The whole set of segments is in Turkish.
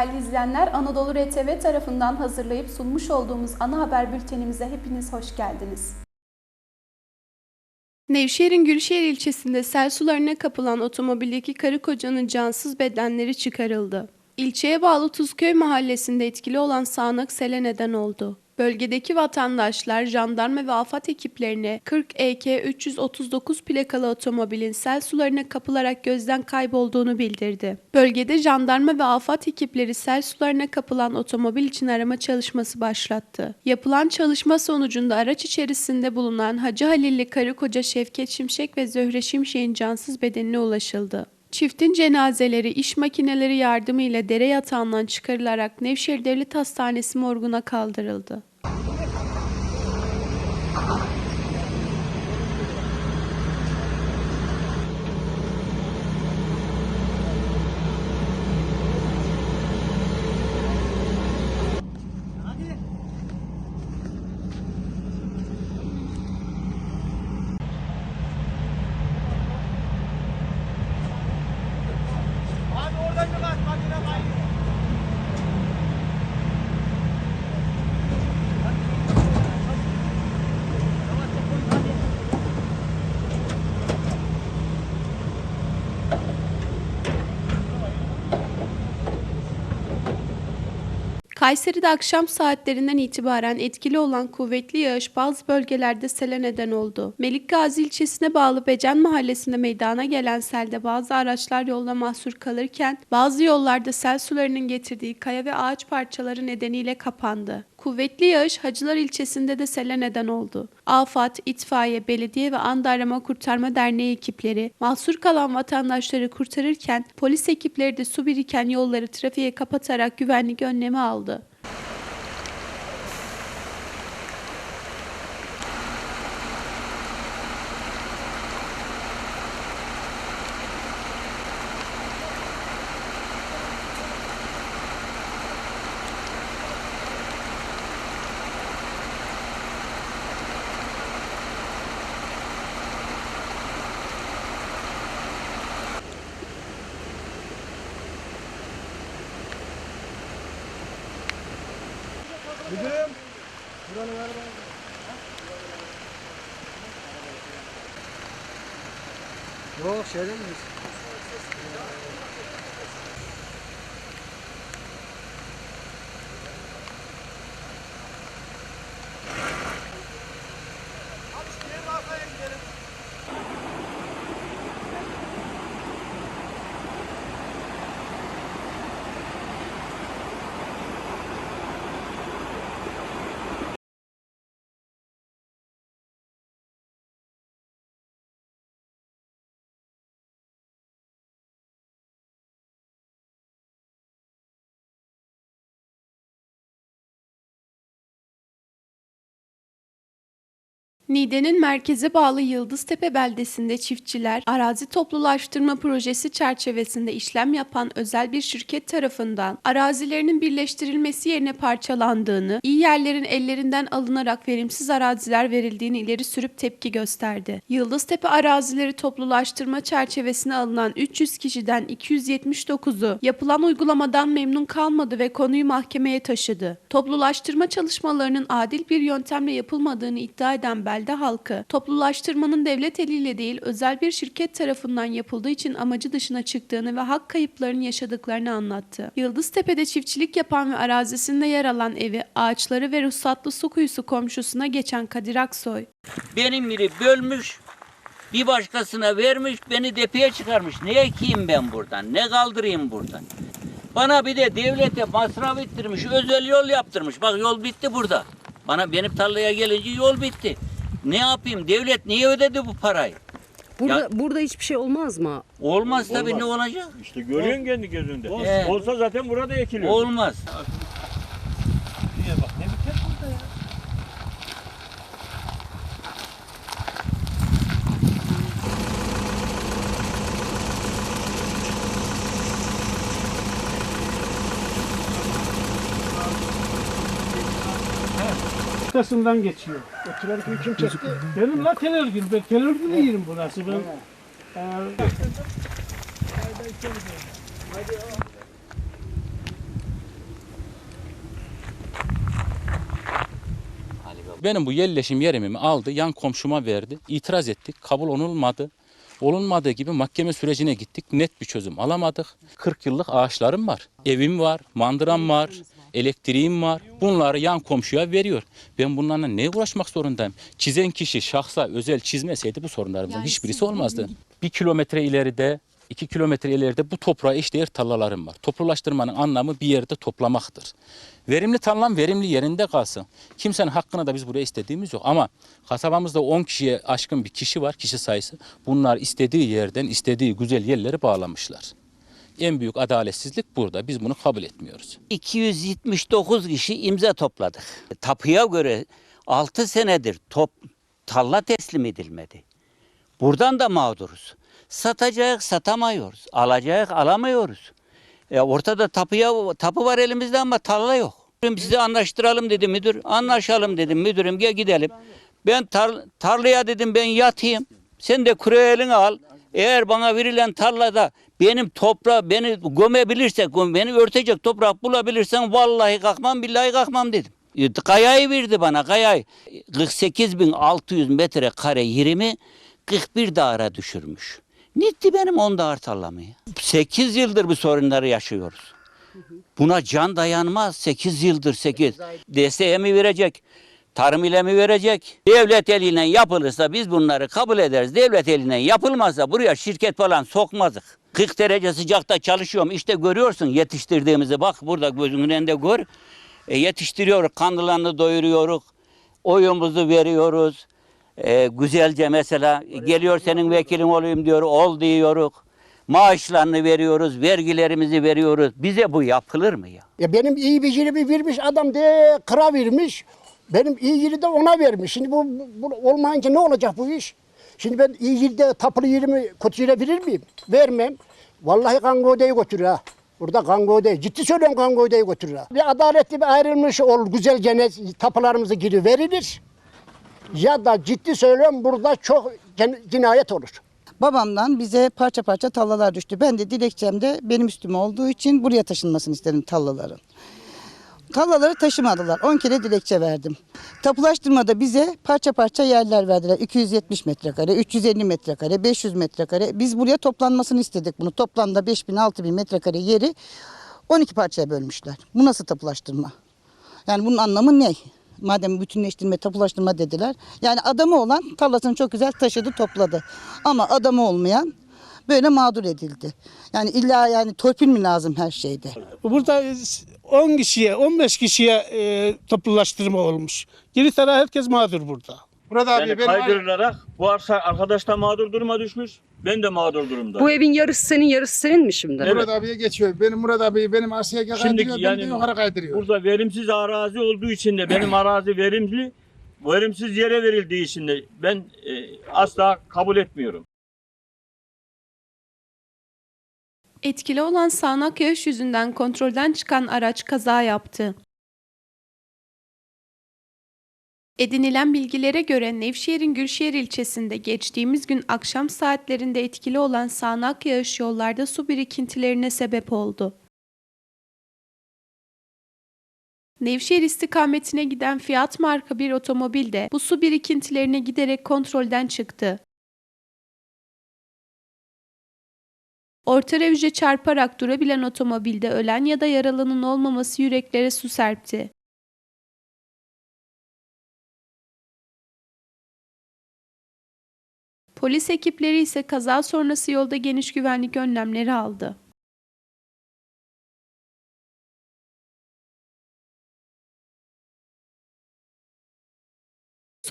Değerli izleyenler, Anadolu RTV tarafından hazırlayıp sunmuş olduğumuz ana haber bültenimize hepiniz hoş geldiniz. Nevşehir'in Gülşehir ilçesinde sel sularına kapılan otomobildeki karı kocanın cansız bedenleri çıkarıldı. İlçeye bağlı Tuzköy mahallesinde etkili olan sağanak sele neden oldu. Bölgedeki vatandaşlar jandarma ve afet ekiplerine 40 EK 339 plakalı otomobilin sel sularına kapılarak gözden kaybolduğunu bildirdi. Bölgede jandarma ve afet ekipleri sel sularına kapılan otomobil için arama çalışması başlattı. Yapılan çalışma sonucunda araç içerisinde bulunan Hacı Halilli karı koca Şevket Şimşek ve Zöhre Şimşek'in cansız bedenine ulaşıldı. Çiftin cenazeleri iş makineleri yardımıyla dere yatağından çıkarılarak Nevşehir Devlet Hastanesi morguna kaldırıldı. Abi oradan bir bak makine var. Kayseri'de akşam saatlerinden itibaren etkili olan kuvvetli yağış bazı bölgelerde sele neden oldu. Melikgazi ilçesine bağlı Becen mahallesinde meydana gelen selde bazı araçlar yolda mahsur kalırken bazı yollarda sel sularının getirdiği kaya ve ağaç parçaları nedeniyle kapandı. Kuvvetli yağış Hacılar ilçesinde de sele neden oldu. AFAD, itfaiye, belediye ve Anda Arama Kurtarma Derneği ekipleri mahsur kalan vatandaşları kurtarırken polis ekipleri de su biriken yolları trafiğe kapatarak güvenlik önlemi aldı. Müdürüm. Buranın araba. Yok şeyden miyiz? Niğde'nin merkeze bağlı Yıldıztepe beldesinde çiftçiler arazi toplulaştırma projesi çerçevesinde işlem yapan özel bir şirket tarafından arazilerinin birleştirilmesi yerine parçalandığını, iyi yerlerin ellerinden alınarak verimsiz araziler verildiğini ileri sürüp tepki gösterdi. Yıldıztepe arazileri toplulaştırma çerçevesine alınan 300 kişiden 279'u yapılan uygulamadan memnun kalmadı ve konuyu mahkemeye taşıdı. Toplulaştırma çalışmalarının adil bir yöntemle yapılmadığını iddia eden belde halkı, toplulaştırmanın devlet eliyle değil özel bir şirket tarafından yapıldığı için amacı dışına çıktığını ve hak kayıplarını yaşadıklarını anlattı. Yıldıztepe'de çiftçilik yapan ve arazisinde yer alan evi, ağaçları ve ruhsatlı su kuyusu komşusuna geçen Kadir Aksoy, Benim biri bölmüş, bir başkasına vermiş, beni depeye çıkarmış. Ne ekeyim ben buradan, ne kaldırayım buradan? Bana bir de devlete masraf ettirmiş, özel yol yaptırmış. Bak yol bitti burada. Bana benim tarlaya gelince yol bitti. Ne yapayım? Devlet niye ödedi bu parayı? Burada Ya- burada hiçbir şey olmaz mı? Olmaz tabii ne olacak? İşte görüyorsun kendi gözünde. He. Olsa zaten burada ekiliyor. Olmaz. ortasından geçiyor. O tünelgülü kim çekti? Benim la telörgül. Ben telörgülü yerim burası. Ben, e, Benim bu yerleşim yerimimi aldı, yan komşuma verdi. İtiraz ettik, kabul olunmadı. Olunmadığı gibi mahkeme sürecine gittik. Net bir çözüm alamadık. 40 yıllık ağaçlarım var. Evim var, mandıram var elektriğim var. Bunları yan komşuya veriyor. Ben bunlarla ne uğraşmak zorundayım? Çizen kişi şahsa özel çizmeseydi bu sorunlarımızın hiçbirisi olmazdı. Bir kilometre ileride, iki kilometre ileride bu toprağa eşdeğer tarlalarım var. Toplulaştırmanın anlamı bir yerde toplamaktır. Verimli tarlam verimli yerinde kalsın. Kimsenin hakkını da biz buraya istediğimiz yok. Ama kasabamızda 10 kişiye aşkın bir kişi var, kişi sayısı. Bunlar istediği yerden istediği güzel yerleri bağlamışlar. En büyük adaletsizlik burada. Biz bunu kabul etmiyoruz. 279 kişi imza topladık. Tapuya göre 6 senedir top, tarla teslim edilmedi. Buradan da mağduruz. Satacak satamıyoruz. Alacak alamıyoruz. E ortada tapuya tapu var elimizde ama tarla yok. Sizi anlaştıralım dedi müdür. Anlaşalım dedim müdürüm gel gidelim. Ben tar- tarlaya dedim ben yatayım. Sen de kuru elini al. Eğer bana verilen tarlada benim toprağı beni gömebilirsek, beni örtecek toprak bulabilirsen vallahi kalkmam billahi kalkmam dedim. E, Kayayı verdi bana kayayı. 48.600 metrekare yerimi 41 dağara düşürmüş. Nitti benim 10 dağar tarlamı ya. 8 yıldır bu sorunları yaşıyoruz. Buna can dayanmaz. 8 yıldır 8. DSE mi verecek? Tarım ile mi verecek? Devlet eliyle yapılırsa biz bunları kabul ederiz. Devlet eliyle yapılmazsa buraya şirket falan sokmazdık. 40 derece sıcakta çalışıyorum. İşte görüyorsun yetiştirdiğimizi. Bak burada gözünün önünde gör. E, yetiştiriyoruz. Kandılarını doyuruyoruz. Oyumuzu veriyoruz. E, güzelce mesela geliyor senin vekilin olayım diyor. Ol diyoruz. Maaşlarını veriyoruz. Vergilerimizi veriyoruz. Bize bu yapılır mı ya? Ya benim iyi bir yerimi vermiş adam de kıra vermiş. Benim iyi yeri de ona vermiş. Şimdi bu, bu- olmayınca ne olacak bu iş? Şimdi ben iyi yerde tapılı yerimi verir miyim? Vermem. Vallahi kango odayı götürür ha. Burada kango odayı. Ciddi söylüyorum kango odayı götürür ha. Bir adaletli bir ayrılmış ol güzel gene tapılarımızı geri verilir. Ya da ciddi söylüyorum burada çok cin- cinayet olur. Babamdan bize parça parça tallalar düştü. Ben de dilekçemde benim üstüme olduğu için buraya taşınmasını istedim tallaların. Tallaları taşımadılar. 10 kere dilekçe verdim. Tapulaştırmada bize parça parça yerler verdiler. 270 metrekare, 350 metrekare, 500 metrekare. Biz buraya toplanmasını istedik bunu. Toplamda 5000 6000 metrekare yeri 12 parçaya bölmüşler. Bu nasıl tapulaştırma? Yani bunun anlamı ne? Madem bütünleştirme, tapulaştırma dediler. Yani adamı olan tarlasını çok güzel taşıdı, topladı. Ama adamı olmayan böyle mağdur edildi. Yani illa yani torpil mi lazım her şeyde? Burada 10 kişiye, 15 kişiye e, toplulaştırma olmuş. Geri taraf herkes mağdur burada. Murat abi Yani benim kaydırılarak bu arsa arkadaş da mağdur duruma düşmüş. Ben de mağdur durumda. Bu evin yarısı senin yarısı senin mi şimdi? Evet. Murat abiye geçiyor. Benim Murat abi benim arsaya kaydırıyor, beni de yani- yukarı kaydırıyor. Burada verimsiz arazi olduğu için de benim arazi verimli, verimsiz yere verildiği için de ben e, asla kabul etmiyorum. Etkili olan sağanak yağış yüzünden kontrolden çıkan araç kaza yaptı. Edinilen bilgilere göre Nevşehir'in Gülşehir ilçesinde geçtiğimiz gün akşam saatlerinde etkili olan sağanak yağış yollarda su birikintilerine sebep oldu. Nevşehir istikametine giden Fiat marka bir otomobil de bu su birikintilerine giderek kontrolden çıktı. Orta revüce çarparak durabilen otomobilde ölen ya da yaralının olmaması yüreklere su serpti. Polis ekipleri ise kaza sonrası yolda geniş güvenlik önlemleri aldı.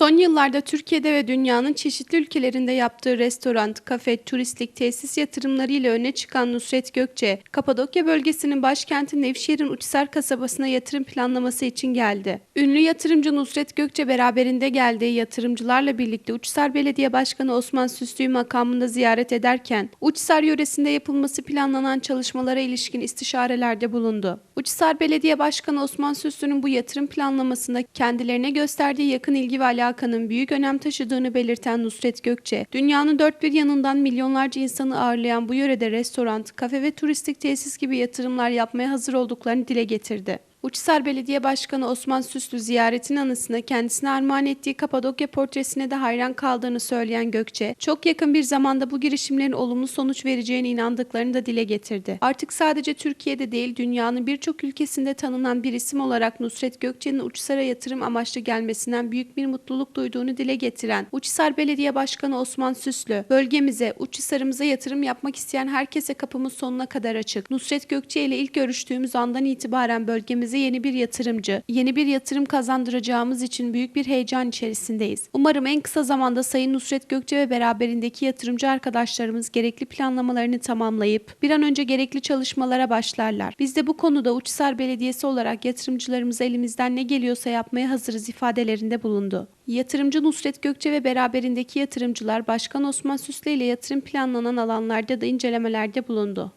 Son yıllarda Türkiye'de ve dünyanın çeşitli ülkelerinde yaptığı restoran, kafe, turistlik, tesis yatırımlarıyla öne çıkan Nusret Gökçe, Kapadokya bölgesinin başkenti Nevşehir'in Uçsar kasabasına yatırım planlaması için geldi. Ünlü yatırımcı Nusret Gökçe beraberinde geldiği yatırımcılarla birlikte Uçsar Belediye Başkanı Osman Süslü'yü makamında ziyaret ederken, Uçsar yöresinde yapılması planlanan çalışmalara ilişkin istişarelerde bulundu. Uçsar Belediye Başkanı Osman Süslü'nün bu yatırım planlamasında kendilerine gösterdiği yakın ilgi ve alakanın büyük önem taşıdığını belirten Nusret Gökçe, dünyanın dört bir yanından milyonlarca insanı ağırlayan bu yörede restoran, kafe ve turistik tesis gibi yatırımlar yapmaya hazır olduklarını dile getirdi. Uçhisar Belediye Başkanı Osman Süslü ziyaretin anısına kendisine armağan ettiği Kapadokya portresine de hayran kaldığını söyleyen Gökçe, çok yakın bir zamanda bu girişimlerin olumlu sonuç vereceğine inandıklarını da dile getirdi. Artık sadece Türkiye'de değil dünyanın birçok ülkesinde tanınan bir isim olarak Nusret Gökçe'nin Uçhisar'a yatırım amaçlı gelmesinden büyük bir mutluluk duyduğunu dile getiren Uçhisar Belediye Başkanı Osman Süslü, bölgemize, Uçhisar'ımıza yatırım yapmak isteyen herkese kapımız sonuna kadar açık. Nusret Gökçe ile ilk görüştüğümüz andan itibaren bölgemize yeni bir yatırımcı, yeni bir yatırım kazandıracağımız için büyük bir heyecan içerisindeyiz. Umarım en kısa zamanda Sayın Nusret Gökçe ve beraberindeki yatırımcı arkadaşlarımız gerekli planlamalarını tamamlayıp bir an önce gerekli çalışmalara başlarlar. Biz de bu konuda Uçhisar Belediyesi olarak yatırımcılarımıza elimizden ne geliyorsa yapmaya hazırız ifadelerinde bulundu. Yatırımcı Nusret Gökçe ve beraberindeki yatırımcılar Başkan Osman Süsle ile yatırım planlanan alanlarda da incelemelerde bulundu.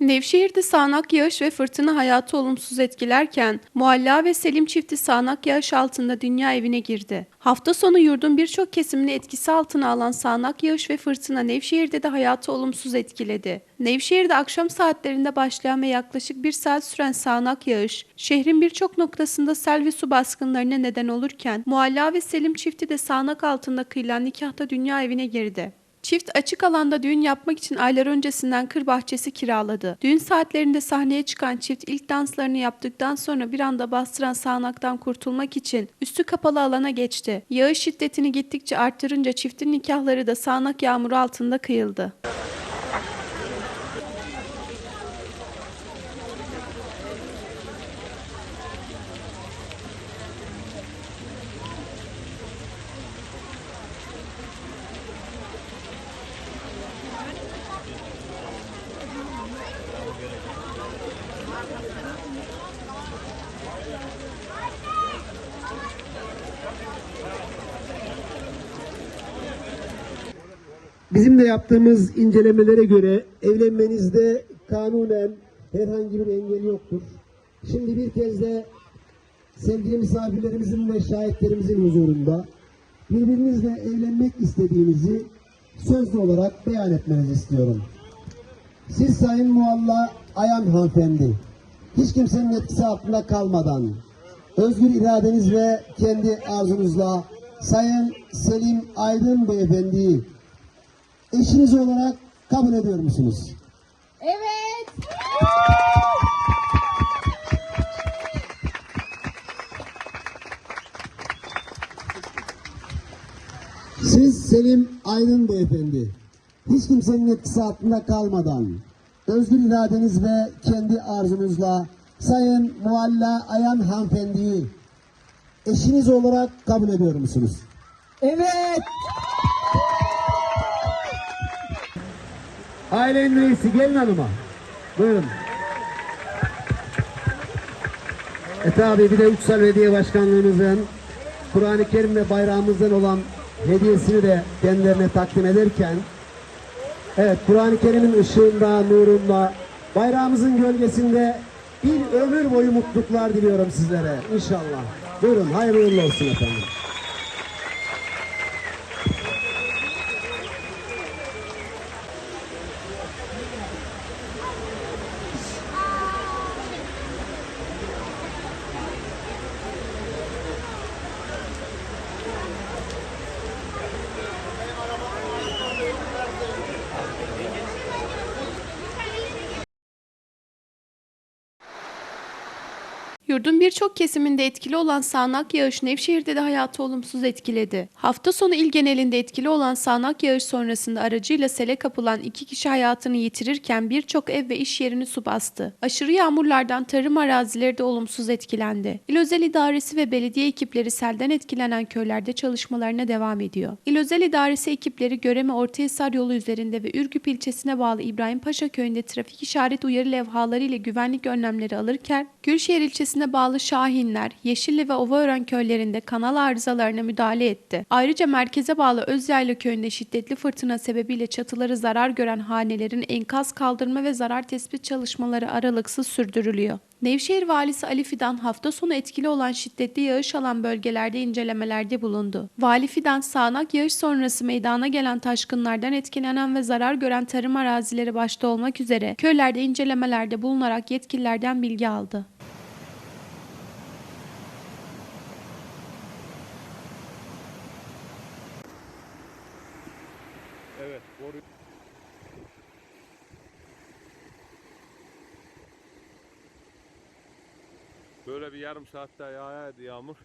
Nevşehir'de sağanak yağış ve fırtına hayatı olumsuz etkilerken Mualla ve Selim çifti sağanak yağış altında dünya evine girdi. Hafta sonu yurdun birçok kesimini etkisi altına alan sağanak yağış ve fırtına Nevşehir'de de hayatı olumsuz etkiledi. Nevşehir'de akşam saatlerinde başlayan ve yaklaşık bir saat süren sağanak yağış, şehrin birçok noktasında sel ve su baskınlarına neden olurken Mualla ve Selim çifti de sağanak altında kıyılan nikahta dünya evine girdi. Çift açık alanda düğün yapmak için aylar öncesinden kır bahçesi kiraladı. Düğün saatlerinde sahneye çıkan çift ilk danslarını yaptıktan sonra bir anda bastıran sağanaktan kurtulmak için üstü kapalı alana geçti. Yağış şiddetini gittikçe arttırınca çiftin nikahları da sağanak yağmuru altında kıyıldı. Bizim de yaptığımız incelemelere göre evlenmenizde kanunen herhangi bir engel yoktur. Şimdi bir kez de sevgili misafirlerimizin ve şahitlerimizin huzurunda birbirinizle evlenmek istediğinizi sözlü olarak beyan etmenizi istiyorum. Siz Sayın Mualla Ayan hanımefendi, hiç kimsenin etkisi altında kalmadan, özgür iradeniz ve kendi arzunuzla Sayın Selim Aydın beyefendiyi eşiniz olarak kabul ediyor musunuz? Evet. Siz Selim Aydın beyefendi, hiç kimsenin etkisi altında kalmadan, özgür iradeniz ve kendi arzunuzla Sayın Mualla Ayan hanımefendiyi eşiniz olarak kabul ediyor musunuz? Evet. Ailenin reisi gelin hanıma. Buyurun. E tabi bir de Uçsal Belediye Başkanlığımızın Kur'an-ı Kerim ve bayrağımızdan olan hediyesini de kendilerine takdim ederken evet Kur'an-ı Kerim'in ışığında, nurunda, bayrağımızın gölgesinde bir ömür boyu mutluluklar diliyorum sizlere inşallah. Buyurun hayırlı olsun efendim. Yurdun birçok kesiminde etkili olan sağanak yağış Nevşehir'de de hayatı olumsuz etkiledi. Hafta sonu il genelinde etkili olan sağanak yağış sonrasında aracıyla sele kapılan iki kişi hayatını yitirirken birçok ev ve iş yerini su bastı. Aşırı yağmurlardan tarım arazileri de olumsuz etkilendi. İl Özel İdaresi ve belediye ekipleri selden etkilenen köylerde çalışmalarına devam ediyor. İl Özel İdaresi ekipleri Göreme Ortahisar yolu üzerinde ve Ürgüp ilçesine bağlı İbrahim Paşa köyünde trafik işaret uyarı levhaları ile güvenlik önlemleri alırken Gülşehir ilçesine bağlı Şahinler, Yeşilli ve Ovaören köylerinde kanal arızalarına müdahale etti. Ayrıca merkeze bağlı Özyaylı köyünde şiddetli fırtına sebebiyle çatıları zarar gören hanelerin enkaz kaldırma ve zarar tespit çalışmaları aralıksız sürdürülüyor. Nevşehir Valisi Ali Fidan hafta sonu etkili olan şiddetli yağış alan bölgelerde incelemelerde bulundu. Vali Fidan sağanak yağış sonrası meydana gelen taşkınlardan etkilenen ve zarar gören tarım arazileri başta olmak üzere köylerde incelemelerde bulunarak yetkililerden bilgi aldı. Evet. Boru. Böyle bir yarım saatte yağardı yağmur.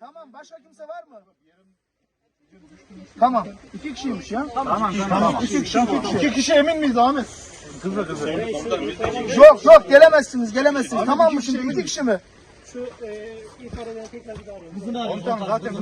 Tamam başka kimse var mı? Tamam. iki kişiymiş ya. Tamam tamam. İki kişi, iki kişi. İki kişi emin miyiz Ahmet? Kızla kızla. Yok yok gelemezsiniz gelemezsiniz. Tamam mı şimdi iki kişi mi? Şu e, ifadeden tekrar bir daha arayalım. Tamam zaten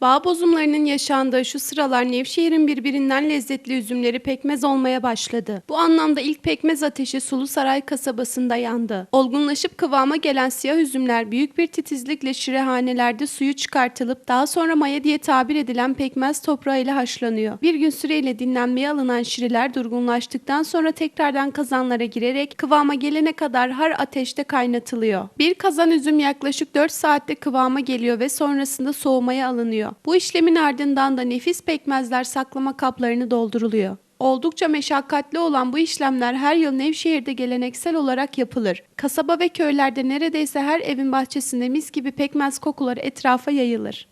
Bağ bozumlarının yaşandığı şu sıralar Nevşehir'in birbirinden lezzetli üzümleri pekmez olmaya başladı. Bu anlamda ilk pekmez ateşi Sulusaray kasabasında yandı. Olgunlaşıp kıvama gelen siyah üzümler büyük bir titizlikle şirehanelerde suyu çıkartılıp daha sonra maya diye tabir edilen pekmez toprağıyla haşlanıyor. Bir gün süreyle dinlenmeye alınan şireler durgunlaştıktan sonra tekrardan kazanlara girerek kıvama gelene kadar har ateşte kaynatılıyor. Bir kazan üzüm yaklaşık 4 saatte kıvama geliyor ve sonrasında soğumaya alınıyor. Bu işlemin ardından da nefis pekmezler saklama kaplarını dolduruluyor. Oldukça meşakkatli olan bu işlemler her yıl Nevşehir'de geleneksel olarak yapılır. Kasaba ve köylerde neredeyse her evin bahçesinde mis gibi pekmez kokuları etrafa yayılır.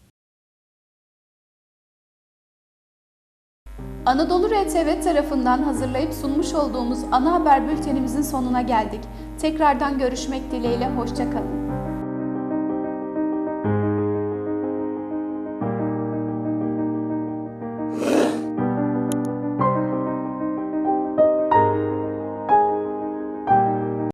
Anadolu RTV tarafından hazırlayıp sunmuş olduğumuz ana haber bültenimizin sonuna geldik. Tekrardan görüşmek dileğiyle, hoşçakalın.